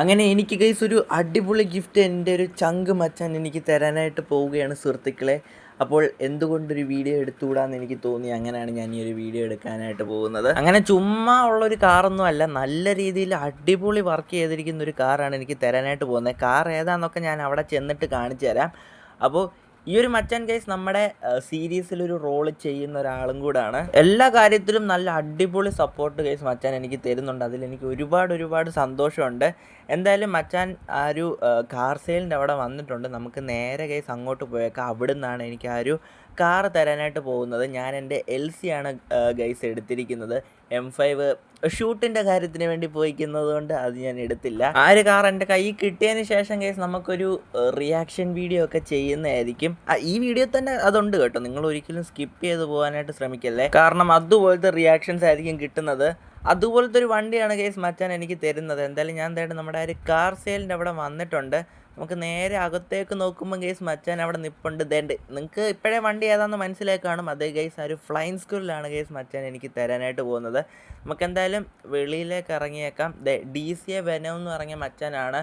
അങ്ങനെ എനിക്ക് ഗൈസ് ഒരു അടിപൊളി ഗിഫ്റ്റ് എന്റെ ഒരു ചങ്ക് മച്ചാൻ എനിക്ക് തരാനായിട്ട് പോവുകയാണ് സുഹൃത്തുക്കളെ. അപ്പോൾ എന്തുകൊണ്ടൊരു വീഡിയോ എടുത്തുകൂടാന്ന് എനിക്ക് തോന്നി. അങ്ങനെയാണ് ഞാൻ ഈ ഒരു വീഡിയോ എടുക്കാനായിട്ട് പോകുന്നത്. അങ്ങനെ ചുമ്മാ ഉള്ളൊരു കാറൊന്നും അല്ല നല്ല രീതിയിൽ അടിപൊളി വർക്ക് ചെയ്തിരിക്കുന്ന ഒരു കാറാണ് എനിക്ക് തരാനായിട്ട് പോകുന്നത്. കാർ ഏതാണെന്നൊക്കെ ഞാൻ അവിടെ ചെന്നിട്ട് കാണിച്ചു തരാം. അപ്പോൾ ഈ ഒരു മച്ചാൻ കേസ് നമ്മുടെ സീരീസിൽ ഒരു റോൾ ചെയ്യുന്ന ഒരാളും കൂടാണ്. എല്ലാ കാര്യത്തിലും നല്ല അടിപൊളി സപ്പോർട്ട് കേസ് മച്ചാൻ എനിക്ക് തരുന്നുണ്ട്. അതിൽ എനിക്ക് ഒരുപാട് ഒരുപാട് സന്തോഷമുണ്ട്. എന്തായാലും മച്ചാൻ ആ ഒരു കാർ സെയിലിന്റെ അവിടെ വന്നിട്ടുണ്ട്. നമുക്ക് നേരെ കേസ് അങ്ങോട്ട് പോയേക്കാം. അവിടെ നിന്നാണ് എനിക്ക് ആ ഒരു കാർ തരാനായിട്ട് പോകുന്നത്. ഞാൻ എന്റെ എൽ സി ആണ് ഗൈസ് എടുത്തിരിക്കുന്നത്. എം ഫൈവ് ഷൂട്ടിന്റെ കാര്യത്തിന് വേണ്ടി പോയിക്കുന്നത് കൊണ്ട് അത് ഞാൻ എടുത്തില്ല. ആ ഒരു കാർ എന്റെ കൈ കിട്ടിയതിന് ശേഷം കേസ് നമുക്കൊരു റിയാക്ഷൻ വീഡിയോ ഒക്കെ ചെയ്യുന്നതായിരിക്കും. ഈ വീഡിയോ തന്നെ അതുണ്ട് കേട്ടോ. നിങ്ങൾ ഒരിക്കലും സ്കിപ്പ് ചെയ്ത് പോകാനായിട്ട് ശ്രമിക്കല്ലേ? കാരണം അതുപോലത്തെ റിയാക്ഷൻസ് ആയിരിക്കും കിട്ടുന്നത്. അതുപോലത്തെ ഒരു വണ്ടിയാണ് കേസ് മച്ചാൻ എനിക്ക് തരുന്നത്. എന്തായാലും ഞാൻ എന്തായാലും നമ്മുടെ ആ ഒരു കാർ സെയിലിന്റെ അവിടെ വന്നിട്ടുണ്ട്. നമുക്ക് നേരെ അകത്തേക്ക് നോക്കുമ്പോൾ ഗൈസ് മച്ചാൻ അവിടെ നിപ്പുണ്ട്. ദേണ്ട് നിങ്ങൾക്ക് ഇപ്പോഴേ വണ്ടി ഏതാണെന്ന് മനസ്സിലായി കാണും. അതേ ഗൈസ് ആ ഒരു ഫ്ലൈൻ സ്കൂളിലാണ് ഗൈസ് മച്ചാൻ എനിക്ക് തരാനായിട്ട് പോകുന്നത്. നമുക്ക് എന്തായാലും വെളിയിലേക്ക് ഇറങ്ങിയേക്കാം. ഡി സി എ വെനം എന്ന് പറഞ്ഞ മച്ചാനാണ്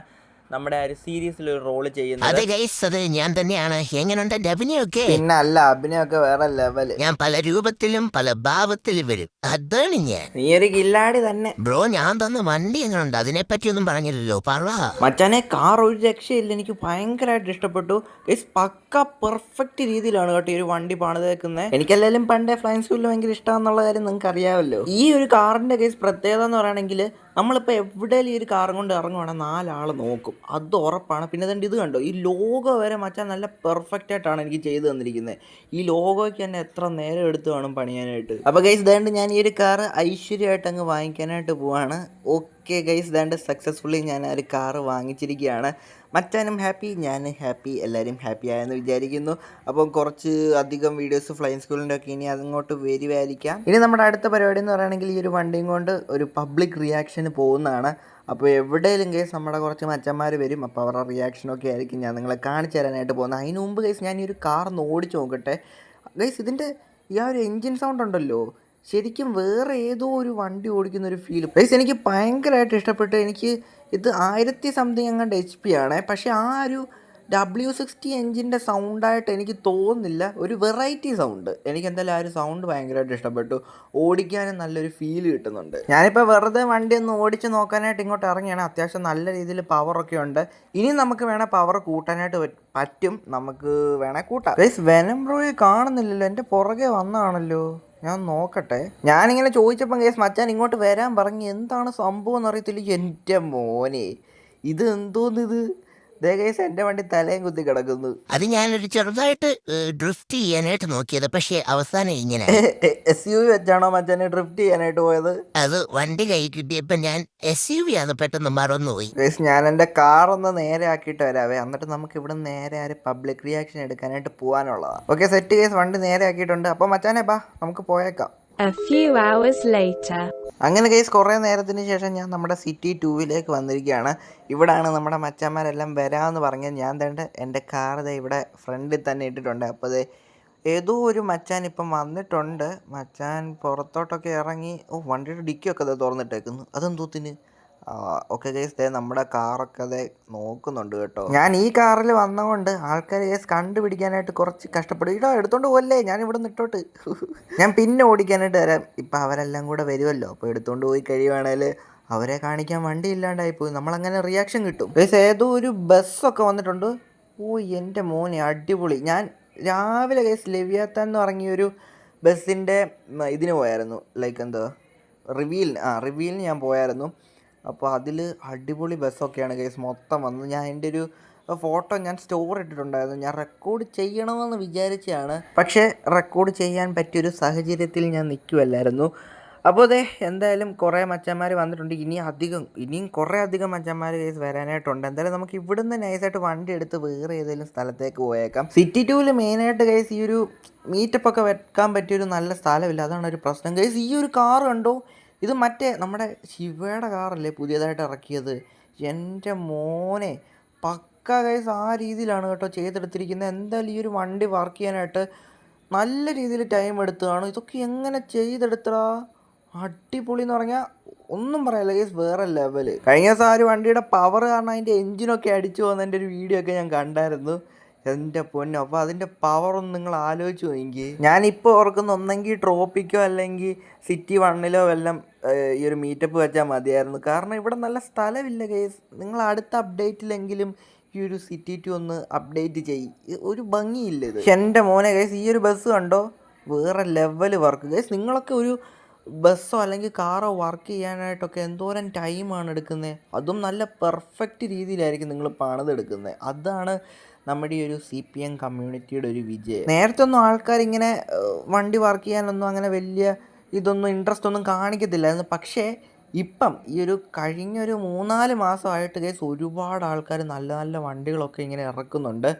നമ്മുടെ ആ ഒരു സീരീസിൽ ഒരു റോൾ ചെയ്യുന്നത്. അതെ ഗൈസ് അത് ഞാൻ തന്നെയാണ്. എങ്ങനെയുണ്ട് എന്റെ അഭിനയമൊക്കെ പിന്നെ അല്ല അഭിനയൊക്കെ വേറെ ലെവൽ ഞാൻ പല രൂപത്തിലും പല ഭാവത്തിലും വരും. അതാണ് ഞാൻ. നീ ഒരു കില്ലാടി തന്നെ. ബ്രോ ഞാൻ തന്ന വണ്ടി എങ്ങനെയുണ്ട് അതിനെ പറ്റിയൊന്നും പറഞ്ഞില്ലല്ലോ. പറ. മച്ചാനെ കാർ ഒരു രക്ഷയില്ല. എനിക്ക് ഭയങ്കരമായിട്ട് ഇഷ്ടപ്പെട്ടു. ഗൈസ് പക്ക പെർഫെക്റ്റ് രീതിയിലാണ് കേട്ടോ ഈ ഒരു വണ്ടി പണിതേക്കുന്നത് എനിക്കല്ലെങ്കിലും പണ്ടേ ഫ്ലൈൻ സ്കൂളിൽ ഭയങ്കര ഇഷ്ടമാണെന്നുള്ള കാര്യം നിങ്ങൾക്ക് അറിയാമല്ലോ ഈ ഒരു കാറിന്റെ കേസ് പ്രത്യേകത എന്ന് പറയുകയാണെങ്കിൽ നമ്മളിപ്പോൾ എവിടെയും ഈ ഒരു കാറും കൊണ്ട് ഇറങ്ങുവാണെങ്കിൽ നാലാൾ നോക്കും. അത് ഉറപ്പാണ്. പിന്നെ തന്നെ ഇത് കണ്ടോ? ഈ ലോഗോ വരെ മച്ചാൻ നല്ല പെർഫെക്റ്റ് ആയിട്ടാണ് എനിക്ക് ചെയ്തു തന്നിരിക്കുന്നത് ഈ ലോഗോയ്ക്ക് തന്നെ എത്ര നേരം എടുത്ത് വേണം പണിയാനായിട്ട്. അപ്പോൾ ഗൈസ് ദേണ്ട് ഞാൻ ഈ ഒരു കാറ് ഐശ്വര്യമായിട്ട് അങ്ങ് വാങ്ങിക്കാനായിട്ട് പോവാണ്. ഓക്കെ ഗൈസ് ഇതാണ്ട് സക്സസ്ഫുള്ളി ഞാൻ ഒരു കാറ് വാങ്ങിച്ചിരിക്കുകയാണ്. മച്ചാനും ഹാപ്പി ഞാൻ ഹാപ്പി എല്ലാവരും ഹാപ്പി ആയെന്ന് വിചാരിക്കുന്നു. അപ്പം കുറച്ച് അധികം വീഡിയോസ് ഫ്ലൈൻ സ്കൂളിന്റെ ഒക്കെ ഇനി അങ്ങോട്ട് വരുമായിരിക്കാം ഇനി നമ്മുടെ അടുത്ത പരിപാടി എന്ന് പറയുകയാണെങ്കിൽ ഈ ഒരു വണ്ടിയും കൊണ്ട് ഒരു പബ്ലിക് റിയാക്ഷന് പോകുന്നതാണ്. അപ്പോൾ എവിടെയെങ്കിലും കേസ് നമ്മുടെ കുറച്ച് മച്ചന്മാർ വരും അപ്പോൾ അവരുടെ റിയാക്ഷനൊക്കെ ആയിരിക്കും ഞാൻ നിങ്ങളെ കാണിച്ചു തരാനായിട്ട് പോകുന്നത്. അതിന് മുമ്പ് കേസ് ഞാൻ ഈ ഒരു കാർ ഒന്ന് ഓടിച്ച് നോക്കട്ടെ. ഗൈസ് ഇതിന്റെ ഈ ആ ഒരു എൻജിൻ സൗണ്ട് ഉണ്ടല്ലോ? ശരിക്കും വേറെ ഏതോ ഒരു വണ്ടി ഓടിക്കുന്ന ഒരു ഫീൽ പ്ലേസ് എനിക്ക് ഭയങ്കരമായിട്ട് ഇഷ്ടപ്പെട്ടു എനിക്ക് ഇത് ആയിരത്തി സംതിങ് അങ്ങോട്ട് എച്ച് പി ആണ്. പക്ഷേ ആ ഒരു ഡബ്ല്യു സിക്സ്റ്റി എഞ്ചിന്റെ സൗണ്ടായിട്ട് എനിക്ക് തോന്നുന്നില്ല. ഒരു വെറൈറ്റി സൗണ്ട് എനിക്ക് എന്തായാലും ആ ഒരു സൗണ്ട് ഭയങ്കരമായിട്ട് ഇഷ്ടപ്പെട്ടു. ഓടിക്കാനും നല്ലൊരു ഫീൽ കിട്ടുന്നുണ്ട്. ഞാനിപ്പോൾ വെറുതെ വണ്ടി ഒന്ന് ഓടിച്ച് നോക്കാനായിട്ട് ഇങ്ങോട്ട് ഇറങ്ങിയാണ്. അത്യാവശ്യം നല്ല രീതിയിൽ പവറൊക്കെ ഉണ്ട്. ഇനി നമുക്ക് വേണേൽ പവർ കൂട്ടാനായിട്ട് പറ്റും. നമുക്ക് വേണേൽ കൂട്ടാം. ഗൈസ് വെനം ബ്രോയെ കാണുന്നില്ലല്ലോ. എന്റെ പുറകെ വന്നാണല്ലോ. ഞാൻ നോക്കട്ടെ. ഞാനിങ്ങനെ ചോദിച്ചപ്പം കേസ് മച്ചാൻ ഇങ്ങോട്ട് വരാൻ പറഞ്ഞ് എന്താണ് സംഭവം എന്ന് അറിയത്തില്ല എന്റെ മോനെ. ഇത് എന്തോന്ന് എന്റെ വണ്ടി തലയും കുത്തി കിടക്കുന്നു. അത് ഞാനൊരു ചെറുതായിട്ട് ഡ്രിഫ്റ്റ് ചെയ്യാനായിട്ട് നോക്കിയത്. പക്ഷേ അവസാനം ഇങ്ങനെ. എസ് യു വി വെച്ചാണോ മച്ചാനെ ഡ്രിഫ്റ്റ് ചെയ്യാനായിട്ട് പോയത്? അത് വണ്ടി കൈ കിട്ടിയപ്പോ ഞാൻ എസ് യു വി ആണ് പെട്ടെന്ന് മറന്നുപോയി. ഞാൻ ഞാൻ കാർ ഒന്ന് നേരെ ആക്കിയിട്ട് വരാവേ എന്നിട്ട് നമുക്ക് ഇവിടെ നേരെ ആര് പബ്ലിക് റിയാക്ഷൻ എടുക്കാനായിട്ട് പോകാനുള്ളതാണ് ഓക്കെ സെറ്റ് കേസ് വണ്ടി നേരെ ആക്കിയിട്ടുണ്ട്. അപ്പൊ മച്ചാനെ പാ നമുക്ക് പോയേക്കാം. A few hours later. അങ്ങനെ കേസ് കുറേ നേരത്തിന് ശേഷം ഞാൻ നമ്മുടെ സിറ്റി ടൂവിലേക്ക് വന്നിരിക്കുകയാണ്. ഇവിടാണ് നമ്മുടെ മച്ചന്മാരെല്ലാം വരാമെന്ന് പറഞ്ഞ് ഞാൻ തേണ്ട എന്റെ കാർ ദേ ഇവിടെ ഫ്രണ്ടിൽ തന്നെ ഇട്ടിട്ടുണ്ട്. അപ്പോൾ ദേ ഏതോ ഒരു മച്ചാൻ ഇപ്പം വന്നിട്ടുണ്ട്. മച്ചാൻ പുറത്തോട്ടൊക്കെ ഇറങ്ങി ഓ വണ്ടിയുടെ ഡിക്കിയൊക്കെ ദേ തുറന്നിട്ടേക്കുന്നു. അതെന്തോത്തിന് ഓക്കെ ഗൈസ് ദേ നമ്മുടെ കാറൊക്കെ അതെ നോക്കുന്നുണ്ട് കേട്ടോ. ഞാൻ ഈ കാറിൽ വന്നതുകൊണ്ട് ആൾക്കാർ ഗൈസ് കണ്ടുപിടിക്കാനായിട്ട് കുറച്ച് കഷ്ടപ്പെടും. ഇടോ എടുത്തോണ്ട് പോകല്ലേ ഞാൻ ഇവിടെ നിട്ടോട്ട് ഞാൻ പിന്നെ ഓടിക്കാനായിട്ട് വരാം. ഇപ്പം അവരെല്ലാം കൂടെ വരുമല്ലോ അപ്പോൾ എടുത്തോണ്ട് പോയി കഴിയുവാണേൽ അവരെ കാണിക്കാൻ വണ്ടി ഇല്ലാണ്ടായി പോയി. നമ്മളങ്ങനെ റിയാക്ഷൻ കിട്ടും. ഗൈസ് ഏതോ ഒരു ബസ്സൊക്കെ വന്നിട്ടുണ്ട്. ഓ എന്റെ മോനെ അടിപൊളി. ഞാൻ രാവിലെ ഗൈസ് ലവ്യാത്ത എന്ന് പറഞ്ഞൊരു ബസ്സിന്റെ ഇതിന് പോയായിരുന്നു. ലൈക്ക് എന്തോ? റിവീലിന് ആ റിവീലിന് ഞാൻ പോയായിരുന്നു. അപ്പോൾ അതിൽ അടിപൊളി ബസ്സൊക്കെയാണ് കേസ് മൊത്തം വന്നത് ഞാൻ എന്റെ ഒരു ഫോട്ടോ ഞാൻ സ്റ്റോർ ഇട്ടിട്ടുണ്ടായിരുന്നു. ഞാൻ റെക്കോർഡ് ചെയ്യണമെന്ന് വിചാരിച്ചാണ് പക്ഷേ റെക്കോർഡ് ചെയ്യാൻ പറ്റിയൊരു സാഹചര്യത്തിൽ ഞാൻ നിൽക്കുമല്ലായിരുന്നു അപ്പോൾ അതെ എന്തായാലും കുറേ മച്ചന്മാർ വന്നിട്ടുണ്ട്. ഇനി അധികം ഇനിയും കുറേ അധികം മച്ചന്മാർ കേസ് വരാനായിട്ടുണ്ട്. എന്തായാലും നമുക്ക് ഇവിടുന്ന് നൈസായിട്ട് വണ്ടി എടുത്ത് വേറെ ഏതെങ്കിലും സ്ഥലത്തേക്ക് പോയേക്കാം. സിറ്റി ടൂവിൽ മെയിനായിട്ട് കേസ് ഈ ഒരു മീറ്റപ്പൊക്കെ വെക്കാൻ പറ്റിയൊരു നല്ല സ്ഥലമില്ല. അതാണ് ഒരു പ്രശ്നം. കേസ് ഈ ഒരു കാർ കണ്ടോ? ഇത് മറ്റേ നമ്മുടെ ശിവയുടെ കാറല്ലേ പുതിയതായിട്ട് ഇറക്കിയത്? എന്റെ മോനെ പക്ക കൈസ് ആ രീതിയിലാണ് കേട്ടോ ചെയ്തെടുത്തിരിക്കുന്നത് എന്തായാലും ഈ ഒരു വണ്ടി വർക്ക് ചെയ്യാനായിട്ട് നല്ല രീതിയിൽ ടൈം എടുത്തതാണ്. ഇതൊക്കെ എങ്ങനെ ചെയ്തെടുത്തടാ? അടിപൊളി എന്ന് പറഞ്ഞാൽ ഒന്നും പറയാല്ല കേസ് വേറെ ലെവൽ കഴിഞ്ഞ ദിവസം ആ ഒരു വണ്ടിയുടെ പവർ കാരണം അതിന്റെ എഞ്ചിനൊക്കെ അടിച്ചു പോകുന്നതിന്റെ ഒരു വീഡിയോ ഒക്കെ ഞാൻ കണ്ടായിരുന്നു. എന്റെ പൊന്നോ അപ്പോൾ അതിന്റെ പവറൊന്നും നിങ്ങൾ ആലോചിച്ച് നോക്കി ഞാനിപ്പോൾ ഓർക്കുന്ന ഒന്നെങ്കിൽ ട്രോപ്പിക്കോ അല്ലെങ്കിൽ സിറ്റി വണ്ണിലോ വല്ലം ഏഹ്, ഈ ഒരു മീറ്റപ്പ് വെച്ചാൽ മതിയായിരുന്നു. കാരണം ഇവിടെ നല്ല സ്ഥലമില്ല കേസ് നിങ്ങൾ അടുത്ത അപ്ഡേറ്റിലെങ്കിലും ഈ ഒരു സിറ്റി ടു ഒന്ന് അപ്ഡേറ്റ് ചെയ്യ്. ഒരു ഭംഗിയില്ല ഇത്. എന്റെ മോനെ കേസ് ഈ ഒരു ബസ് കണ്ടോ? വേറെ ലെവൽ വർക്ക് കേസ് നിങ്ങളൊക്കെ ഒരു ബസ്സോ അല്ലെങ്കിൽ കാറോ വർക്ക് ചെയ്യാനായിട്ടൊക്കെ എന്തോരം ടൈമാണ് എടുക്കുന്നത് അതും നല്ല പെർഫെക്റ്റ് രീതിയിലായിരിക്കും നിങ്ങൾ പണിതെടുക്കുന്നത് അതാണ് നമ്മുടെ ഈ ഒരു സി പി എം കമ്മ്യൂണിറ്റിയുടെ ഒരു വിജയം. നേരത്തെ ഒന്നും ആൾക്കാർ ഇങ്ങനെ വണ്ടി വർക്ക് ചെയ്യാനൊന്നും അങ്ങനെ വലിയ ഇതൊന്നും ഇൻട്രസ്റ്റ് ഒന്നും കാണിക്കത്തില്ലായിരുന്നു പക്ഷേ ഇപ്പം ഈ ഒരു കഴിഞ്ഞൊരു മൂന്നാൽ മാസമായിട്ട് കേസ് ഒരുപാട് ആൾക്കാർ നല്ല നല്ല വണ്ടികളൊക്കെ ഇങ്ങനെ ഇറക്കുന്നുണ്ട്.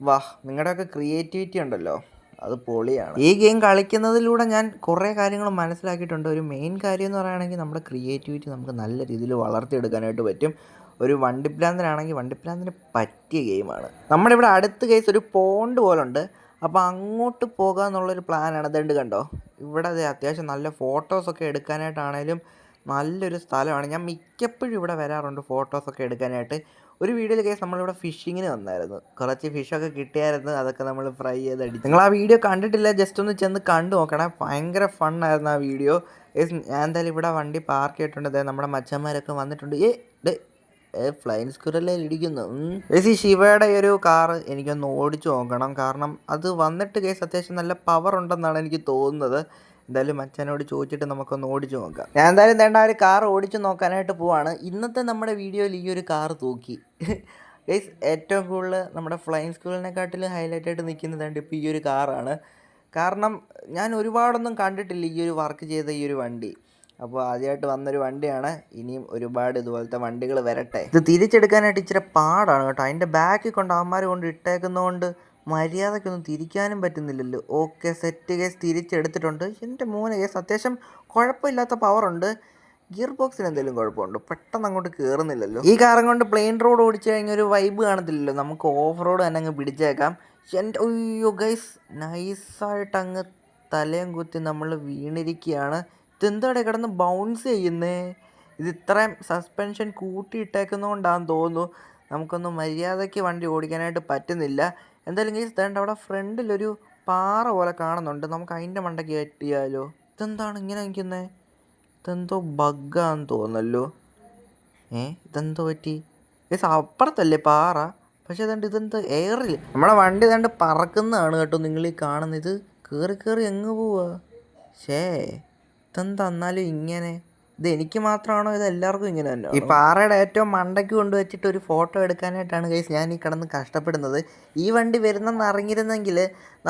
വാ നിങ്ങളുടെയൊക്കെ ക്രിയേറ്റിവിറ്റി ഉണ്ടല്ലോ. അത് പൊളിയാണ്. ഈ ഗെയിം കളിക്കുന്നതിലൂടെ ഞാൻ കുറേ കാര്യങ്ങൾ മനസ്സിലാക്കിയിട്ടുണ്ട്. ഒരു മെയിൻ കാര്യം എന്ന് പറയുകയാണെങ്കിൽ നമ്മുടെ ക്രിയേറ്റിവിറ്റി നമുക്ക് നല്ല രീതിയിൽ വളർത്തിയെടുക്കാനായിട്ട് പറ്റും. ഒരു വണ്ടിപ്ലാന്തനാണെങ്കിൽ വണ്ടിപ്ലാന്തിന് പറ്റിയ ഗെയിമാണ് നമ്മുടെ ഇവിടെ അടുത്ത കേസ് ഒരു പോണ്ട് പോലുണ്ട്. അപ്പോൾ അങ്ങോട്ട് പോകുക എന്നുള്ളൊരു പ്ലാനാണ്. ഇതുണ്ട് കണ്ടോ? ഇവിടെ ദേ അത്യാവശ്യം നല്ല ഫോട്ടോസൊക്കെ എടുക്കാനായിട്ടാണേലും നല്ലൊരു സ്ഥലമാണ്. ഞാൻ മിക്കപ്പോഴും ഇവിടെ വരാറുണ്ട് ഫോട്ടോസൊക്കെ എടുക്കാനായിട്ട്. ഒരു വീഡിയോയിൽ കേസ് നമ്മളിവിടെ ഫിഷിങ്ങിന് വന്നായിരുന്നു. കുറച്ച് ഫിഷൊക്കെ കിട്ടിയായിരുന്നു. അതൊക്കെ നമ്മൾ ഫ്രൈ ചെയ്ത് അടിച്ചു നിങ്ങൾ ആ വീഡിയോ കണ്ടിട്ടില്ല ജസ്റ്റ് ഒന്ന് ചെന്ന് കണ്ടു നോക്കണേ. ഭയങ്കര ഫണ്ണായിരുന്നു ആ വീഡിയോ ഞാൻ എന്തായാലും ഇവിടെ വണ്ടി പാർക്ക് ചെയ്തിട്ടുണ്ട്. നമ്മുടെ മച്ചന്മാരൊക്കെ വന്നിട്ടുണ്ട്. ഏ ഡേ ഫ്ലൈൻ സ്ക്യൂറല്ലേ ഇടിക്കുന്നു? ഏസി ശിവയുടെ ഒരു കാറ് എനിക്കൊന്ന് ഓടിച്ചു നോക്കണം. കാരണം അത് വന്നിട്ട് കേസ് അത്യാവശ്യം നല്ല പവർ ഉണ്ടെന്നാണ് എനിക്ക് തോന്നുന്നത്. എന്തായാലും അച്ഛനോട് ചോദിച്ചിട്ട് നമുക്കൊന്ന് ഓടിച്ചു നോക്കാം. ഞാൻ എന്തായാലും വേണ്ട ഒരു കാർ ഓടിച്ചു നോക്കാനായിട്ട് പോവാണ്. ഇന്നത്തെ നമ്മുടെ വീഡിയോയിൽ ഈ ഒരു കാർ തൂക്കി. ഗൈസ് ഏറ്റവും കൂടുതൽ നമ്മുടെ ഫ്ലൈൻ സ്കൂളിനെക്കാട്ടിലും ഹൈലൈറ്റ് ആയിട്ട് നിൽക്കുന്നത് ഇപ്പോൾ ഈ ഒരു കാറാണ് കാരണം ഞാൻ ഒരുപാടൊന്നും കണ്ടിട്ടില്ല ഈ ഒരു വർക്ക് ചെയ്ത ഈ ഒരു വണ്ടി. അപ്പോൾ ആദ്യമായിട്ട് വന്നൊരു വണ്ടിയാണ്. ഇനിയും ഒരുപാട് ഇതുപോലത്തെ വണ്ടികൾ വരട്ടെ. ഇത് തിരിച്ചെടുക്കാനായിട്ട് ഇച്ചിരി പാടാണ് കേട്ടോ. അതിന്റെ ബാക്കിൽ കൊണ്ട് അവന്മാർ കൊണ്ട് ഇട്ടേക്കുന്നതുകൊണ്ട് മര്യാദയ്ക്കൊന്നും തിരിക്കാനും പറ്റുന്നില്ലല്ലോ. ഓക്കെ സെറ്റ് കേസ് തിരിച്ചെടുത്തിട്ടുണ്ട്. എന്റെ മൂന്ന് കേസ് അത്യാവശ്യം കുഴപ്പമില്ലാത്ത പവറുണ്ട് ഗിയർ ബോക്സിന് എന്തെങ്കിലും കുഴപ്പമുണ്ടോ? പെട്ടെന്ന് അങ്ങോട്ട് കയറുന്നില്ലല്ലോ ഈ കാറും കൊണ്ട് പ്ലെയിൻ റോഡ് ഓടിച്ചു കഴിഞ്ഞാൽ ഒരു വൈബ് കാണത്തില്ലല്ലോ. നമുക്ക് ഓഫ് റോഡ് തന്നെ അങ്ങ് പിടിച്ചേക്കാം. എന്റെ അയ്യോ ഗൈസ് നൈസായിട്ട് അങ്ങ് തലയും കുത്തി നമ്മൾ വീണിരിക്കുകയാണ്. ഇതെന്താടെ കിടന്ന് ബൗൺസ് ചെയ്യുന്നേ? ഇത് ഇത്രയും സസ്പെൻഷൻ കൂട്ടിയിട്ടേക്കുന്നതുകൊണ്ടാണെന്ന് തോന്നുന്നു. നമുക്കൊന്നും മര്യാദയ്ക്ക് വണ്ടി ഓടിക്കാനായിട്ട് പറ്റുന്നില്ല. എന്തായാലും ഈ തേണ്ട അവിടെ ഫ്രണ്ടിലൊരു പാറ പോലെ കാണുന്നുണ്ട്. നമുക്ക് അതിന്റെ മണ്ടയ്ക്ക് കയറ്റിയാലോ? ഇതെന്താണ് ഇങ്ങനെ നിൽക്കുന്നത് ഇതെന്തോ ബഗ്ഗാന്ന് തോന്നല്ലോ ഏ ഇതെന്തോ പറ്റി? ഏസ് അപ്പുറത്തല്ലേ പാറ? പക്ഷേ ഇതുണ്ട് ഇതെന്ത് എയറിൽ നമ്മളെ വണ്ടി ഇതാണ്ട് പറക്കുന്നതാണ് കേട്ടോ നിങ്ങൾ ഈ കാണുന്നത്. കയറി കയറി എങ്ങ് പോവാ? ഷേ ഇതെന്താ എന്നാലും ഇങ്ങനെ. ഇത് എനിക്ക് മാത്രമാണോ? ഇത് എല്ലാവർക്കും ഇങ്ങനെ തന്നെ ഈ പാറയുടെ ഏറ്റവും മണ്ടയ്ക്ക് കൊണ്ടുവച്ചിട്ട് ഒരു ഫോട്ടോ എടുക്കാനായിട്ടാണ് ഗൈസ് ഞാൻ ഈ കിടന്ന് കഷ്ടപ്പെടുന്നത്. ഈ വണ്ടി വരുന്നെന്ന് അറിഞ്ഞിരുന്നെങ്കിൽ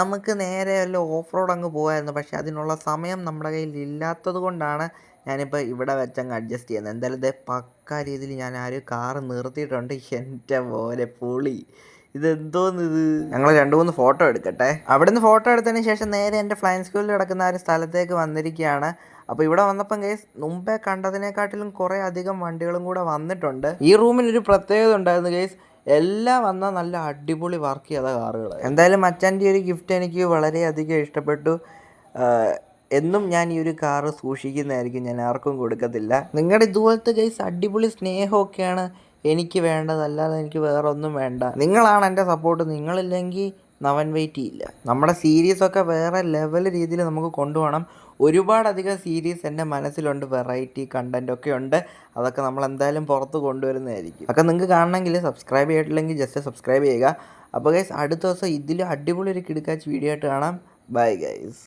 നമുക്ക് നേരെ വല്ല ഓഫ് റോഡ് അങ്ങ് പോകായിരുന്നു പക്ഷേ അതിനുള്ള സമയം നമ്മുടെ കയ്യിൽ ഇല്ലാത്തത് കൊണ്ടാണ് ഞാനിപ്പോൾ ഇവിടെ വെച്ചങ്ങ് അഡ്ജസ്റ്റ് ചെയ്യുന്നത്. എന്തായാലും ഇതേ പക്ക രീതിയിൽ ഞാൻ ആ ഒരു കാറ് നിർത്തിയിട്ടുണ്ട്. എന്റെ പോലെ പൊളി. ഇതെന്തോന്ന് ഇത് ഞങ്ങൾ രണ്ട് മൂന്ന് ഫോട്ടോ എടുക്കട്ടെ. അവിടുന്ന് ഫോട്ടോ എടുത്തതിന് ശേഷം നേരെ എന്റെ ഫ്ലൈൻ സ്കൂളിൽ കിടക്കുന്ന ഒരു സ്ഥലത്തേക്ക് വന്നിരിക്കുകയാണ്. അപ്പോൾ ഇവിടെ വന്നപ്പം കേസ് മുമ്പേ കണ്ടതിനെക്കാട്ടിലും കുറേ അധികം വണ്ടികളും കൂടെ വന്നിട്ടുണ്ട്. ഈ റൂമിന് ഒരു പ്രത്യേകത ഉണ്ടായിരുന്നു കേസ് എല്ലാം വന്ന നല്ല അടിപൊളി വർക്ക് ചെയ്ത കാറുകൾ എന്തായാലും അച്ഛന്റെ ഒരു ഗിഫ്റ്റ് എനിക്ക് വളരെയധികം ഇഷ്ടപ്പെട്ടു. എന്നും ഞാൻ ഈ ഒരു കാറ് സൂക്ഷിക്കുന്നതായിരിക്കും ഞാൻ ആർക്കും കൊടുക്കത്തില്ല. നിങ്ങളുടെ ഇതുപോലത്തെ കേസ് അടിപൊളി സ്നേഹമൊക്കെയാണ് എനിക്ക് വേണ്ടതല്ലാതെ എനിക്ക് വേറെ ഒന്നും വേണ്ട. നിങ്ങളാണ് എന്റെ സപ്പോർട്ട് നിങ്ങളില്ലെങ്കിൽ നവൻ വെയിറ്റ് ഇല്ല നമ്മുടെ സീരീസൊക്കെ വേറെ ലെവൽ രീതിയിൽ നമുക്ക് കൊണ്ടുപോകണം. ഒരുപാടധികം സീരീസ് എന്റെ മനസ്സിലുണ്ട്. വെറൈറ്റി കണ്ടന്റ് ഒക്കെ ഉണ്ട്. അതൊക്കെ നമ്മൾ എന്തായാലും പുറത്ത് കൊണ്ടുവരുന്നതായിരിക്കും. അതൊക്കെ നിങ്ങൾക്ക് കാണണമെങ്കിൽ സബ്സ്ക്രൈബ് ചെയ്തിട്ടില്ലെങ്കിൽ ജസ്റ്റ് സബ്സ്ക്രൈബ് ചെയ്യുക. അപ്പോൾ ഗൈസ് അടുത്ത ദിവസം ഇതിൽ അടിപൊളി ഒരു കിടക്കാച്ച് വീഡിയോ ആയിട്ട് കാണാം. Bye guys